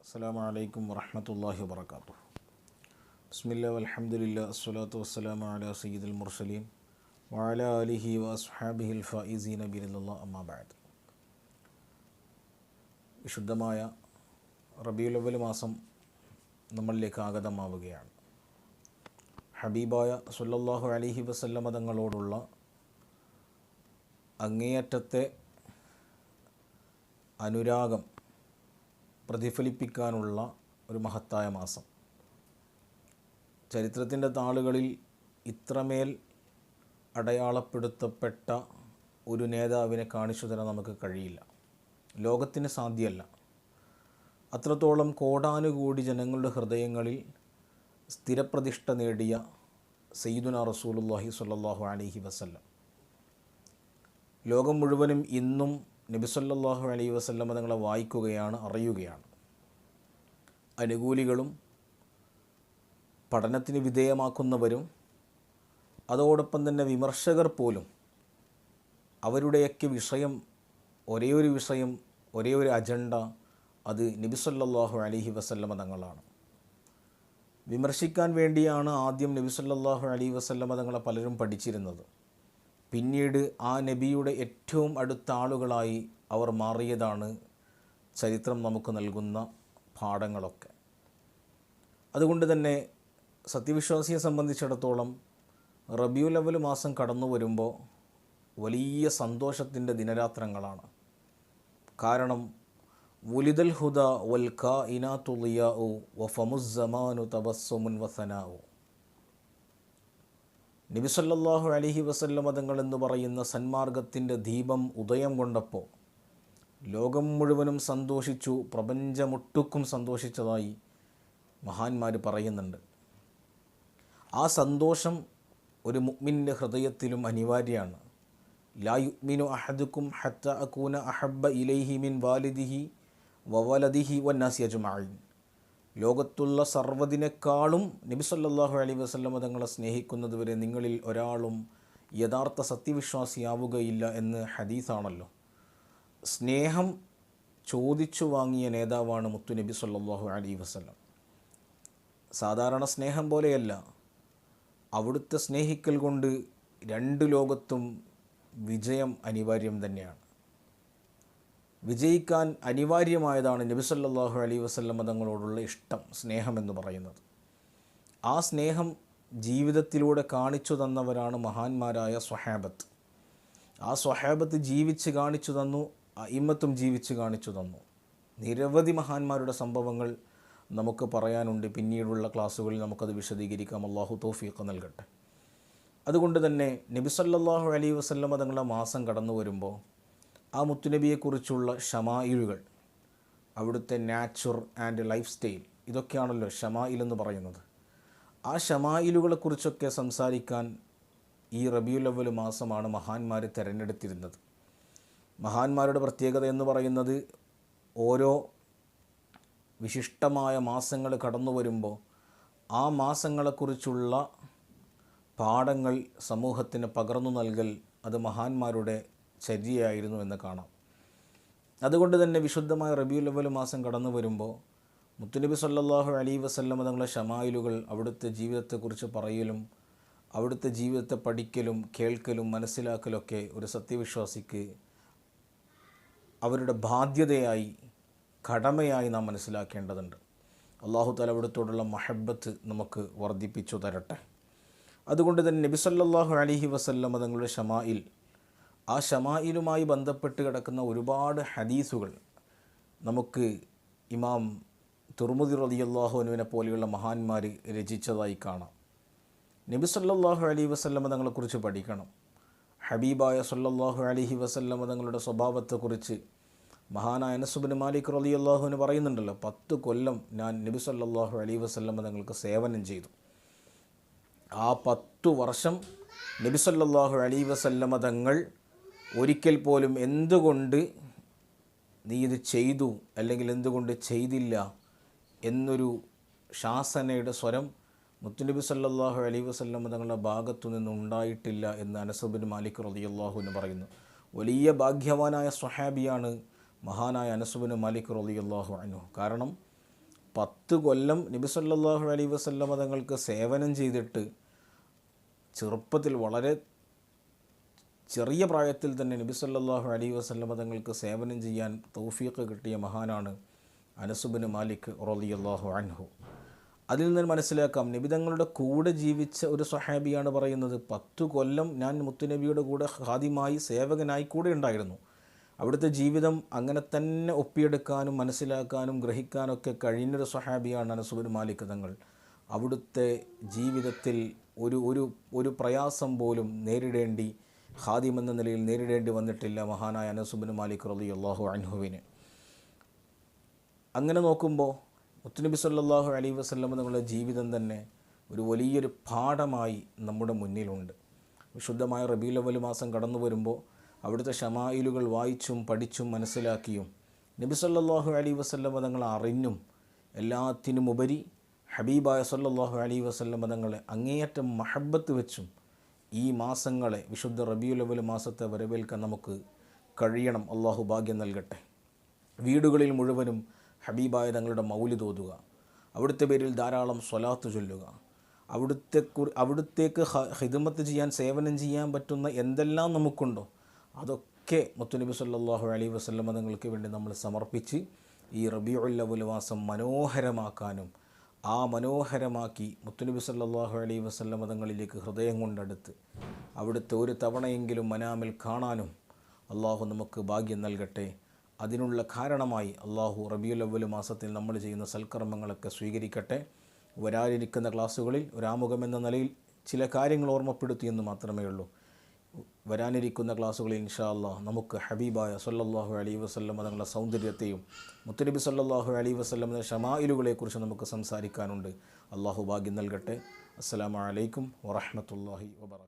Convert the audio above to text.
അസ്സാം വലൈക്കും വറഹമത്തല്ലാഹി വാത്തു ബിസ്മില്ല വലഹമുല്ല അസ്സലാത്തു വസ്സലാമ അല സയ്യിദുൽ മുർസലീം വാല അലിഹി വസ്ഹാബിഹിൽ ഫൈസീൻ ബിനുള്ള അമ്മാബാദ് വിശുദ്ധമായ റബിയുലവൽ മാസം നമ്മളിലേക്ക് ആഗതമാവുകയാണ്. ഹബീബായ സുല്ലാഹു അലിഹി വസല്ലമ തങ്ങളോടുള്ള അങ്ങേയറ്റത്തെ അനുരാഗം പ്രതിഫലിപ്പിക്കാനുള്ള ഒരു മഹത്തായ മാസം. ചരിത്രത്തിന്റെ താളുകളിൽ ഇത്രമേൽ അടയാളപ്പെടുത്തപ്പെട്ട ഒരു നേതാവിനെ കാണിച്ചു തരാൻ നമുക്ക് കഴിയില്ല. ലോകത്തിന് സാധ്യമല്ല അത്രത്തോളം കോടാനുകൂടി ജനങ്ങളുടെ ഹൃദയങ്ങളിൽ സ്ഥിരപ്രതിഷ്ഠ നേടിയ സയ്യിദുന റസൂലുല്ലാഹി സ്വല്ലല്ലാഹു അലൈഹി വസല്ലം. ലോകം മുഴുവനും ഇന്നും നബിസല്ലാഹു അലൈഹി വസല്ലമ തങ്ങളെ വായിക്കുകയാണ് അറിയുകയാണ്. അനുകൂലികളും പഠനത്തിന് വിധേയമാക്കുന്നവരും അതോടൊപ്പം തന്നെ വിമർശകർ പോലും അവരുടെയൊക്കെ വിഷയം ഒരേ ഒരു വിഷയം ഒരേ ഒരു അജണ്ട അത് നബിസല്ലാഹു അലൈഹി വസല്ലമ തങ്ങളാണ്. വിമർശിക്കാൻ വേണ്ടിയാണ് ആദ്യം നബിസല്ലാഹു അലൈഹി വസല്ലമ തങ്ങളെ പലരും പഠിച്ചിരുന്നത്. പിന്നീട് ആ നബിയുടെ ഏറ്റവും അടുത്ത ആളുകളായി അവർ മാറിയതാണ് ചരിത്രം നമുക്ക് നൽകുന്ന പാഠങ്ങളൊക്കെ. അതുകൊണ്ട് തന്നെ സത്യവിശ്വാസിയെ സംബന്ധിച്ചിടത്തോളം റബിയുൽ ലെവൽ മാസം കടന്നു വരുമ്പോൾ വലിയ സന്തോഷത്തിന്റെ ദിനരാത്രങ്ങളാണ്. കാരണം വുലിദൽ ഹുദ വൽ ക ഇനാത്തുലിയാഉ വഫമുസമാനു തബസ്സുമുൻ വസനാഉ നബിസല്ലാഹു അലഹി വസല്ല മതങ്ങളെന്ന് പറയുന്ന സന്മാർഗത്തിന്റെ ദീപം ഉദയം കൊണ്ടപ്പോൾ ലോകം മുഴുവനും സന്തോഷിച്ചു പ്രപഞ്ചമൊട്ടുക്കും സന്തോഷിച്ചതായി മഹാന്മാർ പറയുന്നുണ്ട്. ആ സന്തോഷം ഒരു മുഗ്മിന്റെ ഹൃദയത്തിലും അനിവാര്യമാണ്. ലാ യുഗ്മിനു അഹദുക്കും ഹത്ത അക്കൂന അഹബ്ബ ഇലൈഹി മിൻ വാലിദിഹി വവലദിഹി വന്നാസി അജ്മഈൻ. ലോകത്തുള്ള സർവതിനേക്കാളും നബി സല്ലല്ലാഹു അലൈഹി വസല്ലമ തങ്ങളെ സ്നേഹിക്കുന്നതുവരെ നിങ്ങളിൽ ഒരാളും യഥാർത്ഥ സത്യവിശ്വാസിയാവുകയില്ല എന്ന് ഹദീസാണല്ലോ. സ്നേഹം ചോദിച്ചു വാങ്ങിയ നേതാവാണ് മുത്തു നബി സല്ലല്ലാഹു അലൈഹി വസല്ലം. സാധാരണ സ്നേഹം പോലെയല്ല. അവിടുത്തെ സ്നേഹിക്കൽ കൊണ്ട് രണ്ട് ലോകത്തും വിജയം അനിവാര്യം തന്നെയാണ്. വിജയിക്കാൻ അനിവാര്യമായതാണ് നബി സല്ലല്ലാഹു അലൈഹി വസ്ലം തങ്ങളോടുള്ള ഇഷ്ടം സ്നേഹം എന്ന് പറയുന്നത്. ആ സ്നേഹം ജീവിതത്തിലൂടെ കാണിച്ചു തന്നവരാണ് മഹാന്മാരായ സ്വഹാബത്ത്. ആ സ്വഹാബത്ത് ജീവിച്ച് കാണിച്ചു തന്നു ഇമ്മത്തും ജീവിച്ചു കാണിച്ചു തന്നു. നിരവധി മഹാന്മാരുടെ സംഭവങ്ങൾ നമുക്ക് പറയാനുണ്ട്. പിന്നീടുള്ള ക്ലാസ്സുകളിൽ നമുക്കത് വിശദീകരിക്കാം. അള്ളാഹു തോഫീഖ് നൽകട്ടെ. അതുകൊണ്ട് തന്നെ നബി സല്ലല്ലാഹു അലൈഹി വസല്ലം തങ്ങളുടെ മാസം കടന്നു വരുമ്പോൾ ആ മുത്തുനബിയെക്കുറിച്ചുള്ള ഷമായിലുകൾ അവിടുത്തെ നാച്ചുർ ആൻഡ് ലൈഫ് സ്റ്റൈൽ ഇതൊക്കെയാണല്ലോ ഷമായിൽ എന്ന് പറയുന്നത്. ആ ഷമായിലുകളെക്കുറിച്ചൊക്കെ സംസാരിക്കാൻ ഈ റബിയുൽ അവൽ മാസമാണ് മഹാന്മാർ തിരഞ്ഞെടുത്തിരുന്നത്. മഹാന്മാരുടെ പ്രത്യേകത എന്ന് പറയുന്നത് ഓരോ വിശിഷ്ടമായ മാസങ്ങൾ കടന്നു വരുമ്പോൾ ആ മാസങ്ങളെക്കുറിച്ചുള്ള പാഠങ്ങൾ സമൂഹത്തിന് പകർന്നു നൽകൽ അത് മഹാന്മാരുടെ ചര്യയായിരുന്നു എന്ന് കാണാം. അതുകൊണ്ട് തന്നെ വിശുദ്ധമായ റബിയുൽ അവൽ മാസം കടന്നു വരുമ്പോൾ മുത്തുനബി സല്ലാഹു അലി വസല്ലമ തങ്ങളെ ഷമായിലുകൾ അവിടുത്തെ ജീവിതത്തെക്കുറിച്ച് പറയലും അവിടുത്തെ ജീവിതത്തെ പഠിക്കലും കേൾക്കലും മനസ്സിലാക്കലൊക്കെ ഒരു സത്യവിശ്വാസിക്ക് അവരുടെ ബാധ്യതയായി കടമയായി നാം മനസ്സിലാക്കേണ്ടതുണ്ട്. അള്ളാഹു തല അവിടത്തോടുള്ള മഹബത്ത് നമുക്ക് വർദ്ധിപ്പിച്ചു തരട്ടെ. അതുകൊണ്ട് തന്നെ നബി സല്ലാഹു അലഹി വസല്ലം തങ്ങളുടെ ഷമായിൽ ആ ഷമായിലുമായി ബന്ധപ്പെട്ട് കിടക്കുന്ന ഒരുപാട് ഹദീസുകൾ നമുക്ക് ഇമാം തുർമുദി അള്ളാഹുനുവിനെ പോലെയുള്ള മഹാന്മാർ രചിച്ചതായി കാണാം. നബി സല്ലാഹു അലൈഹി വസല്ലമ തങ്ങളെക്കുറിച്ച് പഠിക്കണം. ഹബീബായ സല്ലാഹു അലഹി വസല്ലം തങ്ങളുടെ സ്വഭാവത്തെക്കുറിച്ച് മഹാനായ അനസുബിൻ മാലിക് റലി അള്ളാഹുവിന് പറയുന്നുണ്ടല്ലോ പത്ത് കൊല്ലം ഞാൻ നബി സല്ലാഹു അലൈഹി വസല്ലമ തങ്ങൾക്ക് സേവനം ചെയ്തു. ആ പത്തു വർഷം നബി സല്ലാഹു അലൈഹി വസല്ലമ തങ്ങൾ ഒരിക്കൽ പോലും എന്തുകൊണ്ട് നീ ഇത് ചെയ്തു അല്ലെങ്കിൽ എന്തുകൊണ്ട് ചെയ്തില്ല എന്നൊരു ശാസനയുടെ സ്വരം മുത്തുനബി സല്ലാഹു അലൈഹി വസല്ലമ്മ തങ്ങളുടെ ഭാഗത്തു നിന്നുണ്ടായിട്ടില്ല എന്ന് അനസുബിൻ മാലിക് റളിയല്ലാഹുവിന് പറയുന്നു. വലിയ ഭാഗ്യവാനായ സ്വഹാബിയാണ് മഹാനായ അനസുബിന് മാലിക് റളിയല്ലാഹു അനു കാരണം പത്ത് കൊല്ലം നബി സല്ലല്ലാഹു അലൈഹി വസല്ലമ തങ്ങൾക്ക് സേവനം ചെയ്തിട്ട് ചെറുപ്പത്തിൽ വളരെ ചെറിയ പ്രായത്തിൽ തന്നെ നബി സല്ലല്ലാഹു അലൈഹി വസല്ലമ തങ്ങൾക്ക് സേവനം ചെയ്യാൻ തൗഫീഖ് കിട്ടിയ മഹാനാണ് അനസുബിന് മാലിക് റളിയല്ലാഹു അൻഹു. അതിൽ നിന്ന് മനസ്സിലാക്കാം നബി തങ്ങളുടെ കൂടെ ജീവിച്ച ഒരു സഹാബിയാണ് പറയുന്നത് പത്തു കൊല്ലം ഞാൻ മുത്തുനബിയുടെ കൂടെ ഹാദിമായി സേവകനായി കൂടെ ഉണ്ടായിരുന്നു. അവിടുത്തെ ജീവിതം അങ്ങനെ തന്നെ ഒപ്പിയെടുക്കാനും മനസ്സിലാക്കാനും ഗ്രഹിക്കാനൊക്കെ കഴിഞ്ഞൊരു സഹാബിയാണ് അനസുബിൻ മാലിക് തങ്ങൾ. അവിടുത്തെ ജീവിതത്തിൽ ഒരു ഒരു ഒരു പ്രയാസം പോലും നേരിടേണ്ടി ഖാദിം എന്ന നിലയിൽ നേരിടേണ്ടി വന്നിട്ടില്ല മഹാനായ അനസുബിൻ മാലിക് റലി അള്ളാഹു അൻഹുവിന്. അങ്ങനെ നോക്കുമ്പോൾ മുത്തുനബി സല്ലാഹു അലൈ വസ്ലം തങ്ങളുടെ ജീവിതം തന്നെ ഒരു വലിയൊരു പാഠമായി നമ്മുടെ മുന്നിലുണ്ട്. വിശുദ്ധമായ റബീലവലു മാസം കടന്നു വരുമ്പോൾ അവിടുത്തെ ഷമായിലുകൾ വായിച്ചും പഠിച്ചും മനസ്സിലാക്കിയും നബി സല്ലാഹു അലൈഹി വസല്ലം തങ്ങൾ അറിഞ്ഞും എല്ലാത്തിനുമുപരി ഹബീബായ സല്ലാഹു അലൈഹി വസല്ലം തങ്ങളെ അങ്ങേയറ്റം മഹബത്ത് വെച്ചും ഈ മാസങ്ങളെ വിശുദ്ധ റബിയുൽ അവൽ മാസത്തെ വരവേൽക്കാൻ നമുക്ക് കഴിയണം. അള്ളാഹു ഭാഗ്യം നൽകട്ടെ. വീടുകളിൽ മുഴുവനും ഹബീബായ തങ്ങളുടെ മൗലി തോതുക അവിടുത്തെ പേരിൽ ധാരാളം സ്വലാത്ത് ചൊല്ലുക. അവിടുത്തെ അവിടുത്തേക്ക് ഹിദമത്ത് ചെയ്യാൻ സേവനം ചെയ്യാൻ പറ്റുന്ന എന്തെല്ലാം നമുക്കുണ്ടോ? അതൊക്കെ മുത്തുനബി സല്ലാഹു അലൈഹി വസല്ലമ നിങ്ങൾക്ക് വേണ്ടി നമ്മൾ സമർപ്പിച്ച് ഈ റബിയുൽ അവൽ മാസം മനോഹരമാക്കാനും ആ മനോഹരമാക്കി മുത്തുനബി സല്ലാഹു അലൈഹി വസല്ലമ തങ്ങളിലേക്ക് ഹൃദയം കൊണ്ടെടുത്ത് അവിടുത്തെ ഒരു തവണയെങ്കിലും മനാമിൽ കാണാനും അള്ളാഹു നമുക്ക് ഭാഗ്യം നൽകട്ടെ. അതിനുള്ള കാരണമായി അള്ളാഹു റബിയുൽ അവൽ മാസത്തിൽ നമ്മൾ ചെയ്യുന്ന സൽക്കർമ്മങ്ങളൊക്കെ സ്വീകരിക്കട്ടെ. വരാനിരിക്കുന്ന ക്ലാസ്സുകളിൽ ഒരാമുഖം എന്ന നിലയിൽ ചില കാര്യങ്ങൾ ഓർമ്മപ്പെടുത്തി എന്ന് മാത്രമേ ഉള്ളൂ വരാനിരിക്കുന്ന ക്ലാസ്സുകളിൽ ഇൻഷാ അള്ളാഹ് നമുക്ക് ഹബീബായ സല്ലാഹു അലൈഹി വസ്ലം തങ്ങളുടെ സൗന്ദര്യത്തെയും മുത്തനബി സല്ലല്ലാഹു അലൈഹി വസല്ലം ഷമായിലുകളെക്കുറിച്ച് നമുക്ക് സംസാരിക്കാനുണ്ട്. അള്ളാഹു ഭാഗ്യം നൽകട്ടെ. അസ്സാം വലൈക്കും വറഹ്മത്തുള്ളാഹി വബറകാതുഹു.